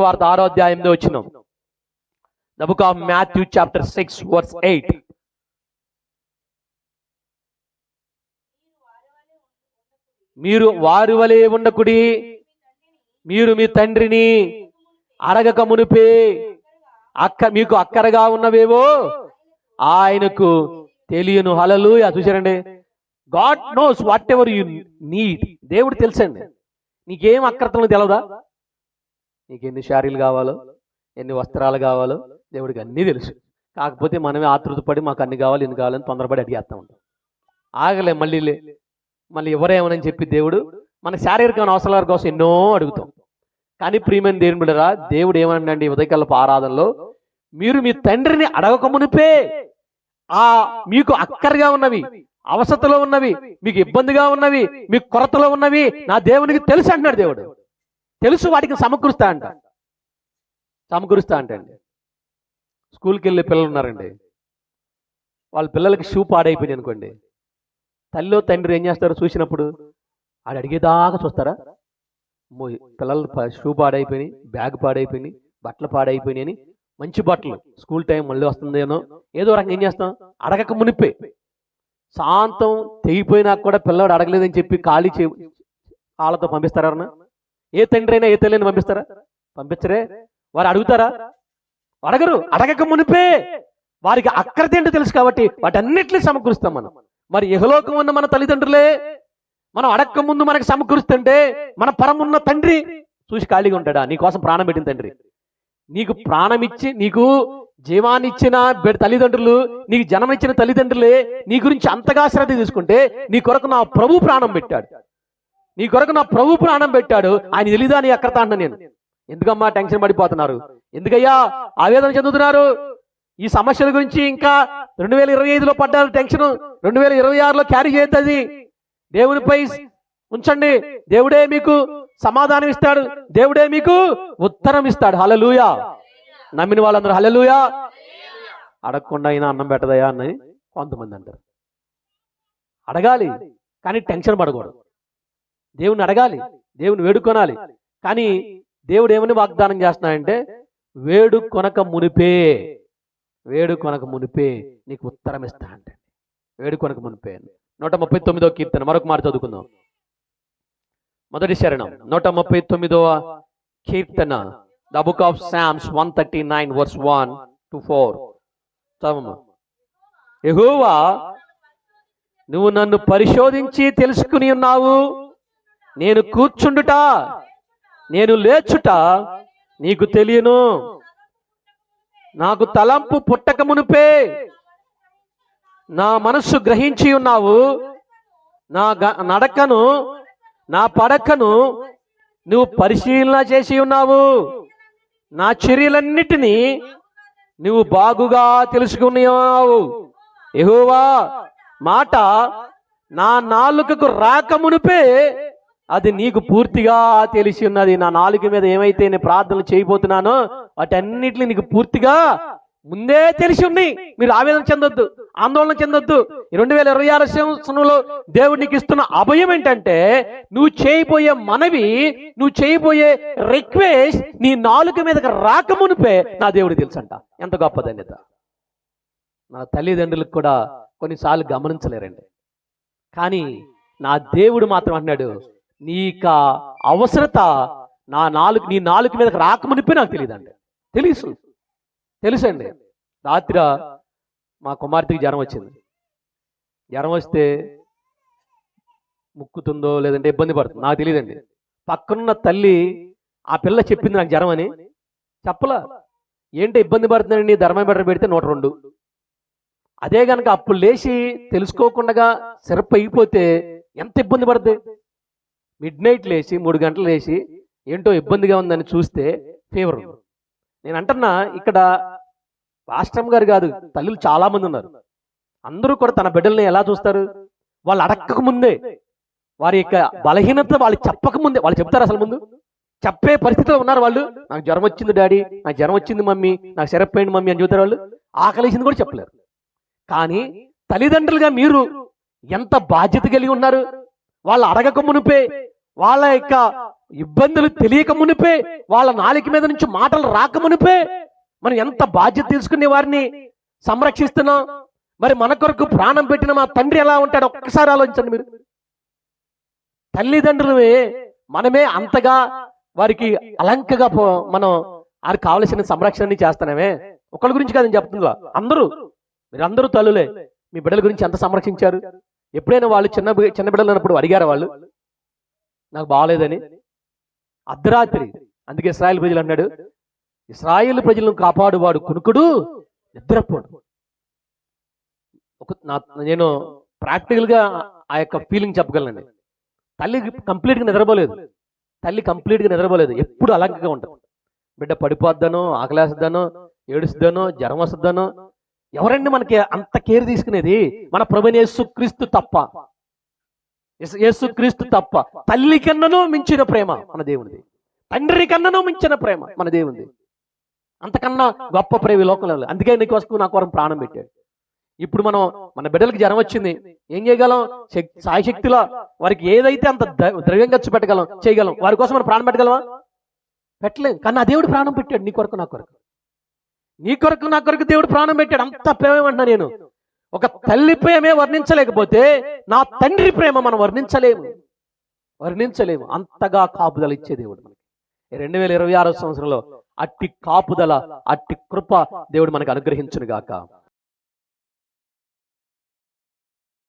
వార్త ఆరో అధ్యాయంలో వచ్చిన. The book of Matthew chapter six verse eight. మీరు వారి వలె ఉండకుడి మీరు మీ తండ్రిని అరగక మునిపే అక్క మీకు అక్కరగా ఉన్నవేవో ఆయనకు తెలియను. హలలు చూసారండి God knows whatever you need. దేవుడు తెలుసండి. నీకేం అక్కరతలు తెలవదా? నీకు ఎన్ని శారీలు కావాలో ఎన్ని వస్త్రాలు కావాలో దేవుడికి అన్నీ తెలుసు. కాకపోతే మనమే ఆతృతపడి మాకు అన్ని కావాలి ఎన్ని కావాలని తొందరపడి అడిగేస్తా ఉంటాం. ఆగలే మళ్ళీ లే. మళ్ళీ ఎవరేమని చెప్పి దేవుడు మన శారీరకమైన అవసరాల కోసం ఎన్నో అడుగుతాం. కానీ ప్రియమైన దేవుని బిడరా దేవుడు ఏమన్నాడండి ఉదయకల్ప ఆరాధనలో? మీరు మీ తండ్రిని అడగకమునిపే ఆ మీకు అక్కరగా ఉన్నవి అవసతలో ఉన్నవి మీకు ఇబ్బందిగా ఉన్నవి మీకు కొరతలో ఉన్నవి నా దేవునికి తెలుసు అంటున్నాడు దేవుడు. తెలుసు వాటికి సమకూరుస్తా అంట. సమకూరుస్తా అంటండి. స్కూల్కి వెళ్ళే పిల్లలు ఉన్నారండి వాళ్ళ పిల్లలకి షూ పాడైపోయింది అనుకోండి. తల్లిలో తండ్రి ఏం చేస్తారు చూసినప్పుడు? ఆడు అడిగేదాకా చూస్తారా? పిల్లలు షూ పాడైపోయినాయి బ్యాగ్ పాడైపోయినాయి బట్టలు పాడైపోయినాయి అని మంచి బట్టలు. స్కూల్ టైం మళ్ళీ వస్తుందేనో? ఏదో రకంగా ఏం చేస్తాం? అడగక మునిపే. శాంతం తెగిపోయినా కూడా పిల్లవాడు అడగలేదని చెప్పి ఖాళీ చే వాళ్ళతో పంపిస్తారన్నా ఏ తండ్రి అయినా ఏ తల్లిని పంపిస్తారా? పంపించరే. వారు అడుగుతారా? అడగరు. అడగక మునిపే. వారికి అక్కరదేంటో తెలుసు కాబట్టి వాటన్నిటిని సమకూరుస్తాం మనం. మరి యహలోకం ఉన్న మన తల్లిదండ్రులే మనం అడక్క ముందు మనకి సమకూరుస్తుంటే మన పరమున్న తండ్రి చూసి ఖాళీగా ఉంటాడా? నీ కోసం ప్రాణం పెట్టిన తండ్రి. నీకు ప్రాణం ఇచ్చి నీకు జీవాన్నిచ్చిన తల్లిదండ్రులు నీకు జన్మనిచ్చిన తల్లిదండ్రులే నీ గురించి అంతగా శ్రద్ధ తీసుకుంటే నీ కొరకు నా ప్రభు ప్రాణం పెట్టాడు. నీ కొరకు నా ప్రభు ప్రాణం పెట్టాడు. ఆయన తెలీదా నీ అక్కడ అంటున్నా నేను? ఎందుకమ్మా టెన్షన్ పడిపోతున్నారు? ఎందుకయ్యా ఆవేదన చెందుతున్నారు? ఈ సమస్యల గురించి ఇంకా రెండు వేల ఇరవై ఐదులో పడ్డారు టెన్షన్. రెండు వేల ఇరవై ఆరులో క్యారీ చేయొద్దు దేవునిపై ఉంచండి. దేవుడే మీకు సమాధానం ఇస్తాడు. దేవుడే మీకు ఉత్తరం ఇస్తాడు. హలలుయా నమ్మిన వాళ్ళందరూ హలలుయా అడగకుండా అయినా అన్నం పెట్టదయా అని కొంతమంది అంటారు. అడగాలి కానీ టెన్షన్ పడకూడదు. దేవుని అడగాలి దేవుని వేడుకొనాలి. కానీ దేవుడు ఏమని వాగ్దానం చేస్తున్నాడంటే వేడు కొనక మునిపే వేడు కొనక మునిపే నీకు ఉత్తరం ఇస్తా అంటే. వేడు కొనక మునిపే. నూట ముప్పై తొమ్మిదో కీర్తన మరొక మాట చదువుకుందాం. మొదటి శరణం నూట ముప్పై తొమ్మిదవ కీర్తన the book of Psalms one thirty nine verse one two four. చదవమ్మా. నువ్వు నన్ను పరిశోధించి తెలుసుకుని ఉన్నావు. నేను కూర్చుండుట నేను లేచుట నీకు తెలియను. నాకు తలంపు పుట్టక మునుపే నా మనస్సు గ్రహించి ఉన్నావు. నా గ- నడకను నా పడకను నువ్వు పరిశీలన చేసి ఉన్నావు. నా చర్యలన్నిటినీ నువ్వు బాగుగా తెలుసుకున్నావు ఎహోవా మాట నా నాలుకకు రాకమునిపే అది నీకు పూర్తిగా తెలిసి ఉన్నది. నా నాలుక మీద ఏమైతే నేను ప్రార్థనలు చేయబోతున్నానో వాటన్నిటిని నీకు పూర్తిగా ముందే తెలిసి ఉన్నాయి. మీరు ఆవేదన చెందొద్దు ఆందోళన చెందొద్దు. రెండు వేల ఇరవై ఆరు సంవత్సరంలో దేవుడు నీకు ఇస్తున్న అభయం ఏంటంటే నువ్వు చేయబోయే మనవి నువ్వు చేయబోయే రిక్వెస్ట్ నీ నాలుక మీదకి రాకమునిపే నా దేవుడు తెలుసంట. ఎంత గొప్ప ధన్యత. నా తల్లిదండ్రులకు కూడా కొన్నిసార్లు గమనించలేరండి. కానీ నా దేవుడు మాత్రం అన్నాడు నీక అవసరత నా నాలుగు నీ నాలుగు మీదకి రాకమునిపే నాకు తెలియదండి. తెలుసు. తెలుసండి. రాత్రి మా కుమార్తెకి జ్వరం వచ్చింది. జ్వరం వస్తే ముక్కుతుందో లేదంటే ఇబ్బంది పడుతుంది. నాకు తెలియదండి. పక్కనున్న తల్లి ఆ పిల్ల చెప్పింది నాకు జ్వరం అని. చెప్పలా? ఏంటి ఇబ్బంది పడుతుందండి బెటర్ పెడితే నూట రెండు. అదే కనుక అప్పుడు లేచి తెలుసుకోకుండా సిరప్ అయిపోతే ఎంత ఇబ్బంది పడుతుంది మిడ్ నైట్ లేచి మూడు గంటలు లేచి ఏంటో ఇబ్బందిగా ఉందని చూస్తే ఫీవర్ నేను అంటున్నా ఇక్కడ రాష్ట్రం గారు కాదు తల్లులు చాలా మంది ఉన్నారు. అందరూ కూడా తన బిడ్డల్ని ఎలా చూస్తారు? వాళ్ళు అడక్కక ముందే వారి యొక్క బలహీనత వాళ్ళు చెప్పక ముందే వాళ్ళు చెప్తారు అసలు ముందు? చెప్పే పరిస్థితిలో ఉన్నారు వాళ్ళు. నాకు జ్వరం వచ్చింది డాడీ నాకు జ్వరం వచ్చింది మమ్మీ నాకు సెరపోయింది మమ్మీ అని చెబుతారు వాళ్ళు. ఆకలిసింది కూడా చెప్పలేరు. కానీ తల్లిదండ్రులుగా మీరు ఎంత బాధ్యత కలిగి ఉన్నారు వాళ్ళు అడగక మునిపే వాళ్ళ యొక్క ఇబ్బందులు తెలియక మునిపే వాళ్ళ నాలిక మీద నుంచి మాటలు రాక మునిపే. మనం ఎంత బాధ్యత తీసుకునే వారిని సంరక్షిస్తున్నాం? మరి మన కొరకు ప్రాణం పెట్టిన మా తండ్రి ఎలా ఉంటాడో? ఒక్కసారి ఆలోచించండి మీరు. తల్లిదండ్రులమే మనమే అంతగా వారికి అలంకగా మనం వారికి కావలసిన సంరక్షణ చేస్తున్నామే. ఒకళ్ళ గురించి కాదని చెప్తుందా అందరూ మీరు అందరూ తల్లులే. మీ బిడ్డల గురించి ఎంత సంరక్షించారు? ఎప్పుడైనా వాళ్ళు చిన్న బి- చిన్న బిడ్డలు ఉన్నప్పుడు అడిగారు వాళ్ళు? నాకు బాగాలేదని అర్ధరాత్రి అందుకే ఇస్రాయల్ ప్రజలు అన్నాడు ఇస్రాయేల్ ప్రజలను కాపాడువాడు కునుకుడు నిద్రపోడు. ఒక నా- నేను ప్రాక్టికల్గా ఆ యొక్క ఫీలింగ్ చెప్పగలనండి. తల్లి కంప్లీట్గా నిద్రపోలేదు. తల్లి కంప్లీట్గా నిద్రపోలేదు. ఎప్పుడు అలంకగా ఉంటుంది. బిడ్డ పడిపోద్దానో ఆకలేస్తానో ఏడుస్తుందనో జ్వరం వస్తుందనో ఎవరండి మనకి అంత కేర్ తీసుకునేది? మన ప్రభుని యేసుక్రీస్తు తప్ప. యేసుక్రీస్తు తప్ప. తల్లి కన్నను మించిన ప్రేమ మన దేవునిది. తండ్రి కన్నను మించిన ప్రేమ మన దేవునిది. అంతకన్నా గొప్ప ప్రేమ లోకంలో లేదు. అందుకే నీకోసం నా కొరకు ప్రాణం పెట్టాడు. ఇప్పుడు మనం మన బిడ్డలకి జ్వరం వచ్చింది. ఏం చేయగలం? సాయశక్తిలో వారికి ఏదైతే అంత ద- ద్రవ్యం ఖర్చు పెట్టగలం చేయగలం. వారి కోసం మనం ప్రాణం పెట్టగలమా? పెట్టలేం. కానీ ఆ దేవుడు ప్రాణం పెట్టాడు నీ కొరకు నా కొరకు. నీ కొరకు నా కొరకు దేవుడు ప్రాణం పెట్టాడు. అంత ప్రేమ అంటున్నా నేను. ఒక తల్లి ప్రేమే వర్ణించలేకపోతే నా తండ్రి ప్రేమ మనం వర్ణించలేము. వర్ణించలేము. అంతగా కాపుదల ఇచ్చే దేవుడు మనకి. రెండు వేల ఇరవై ఆరో సంవత్సరంలో అట్టి కాపుదల అట్టి కృప దేవుడు మనకు అనుగ్రహించును గాక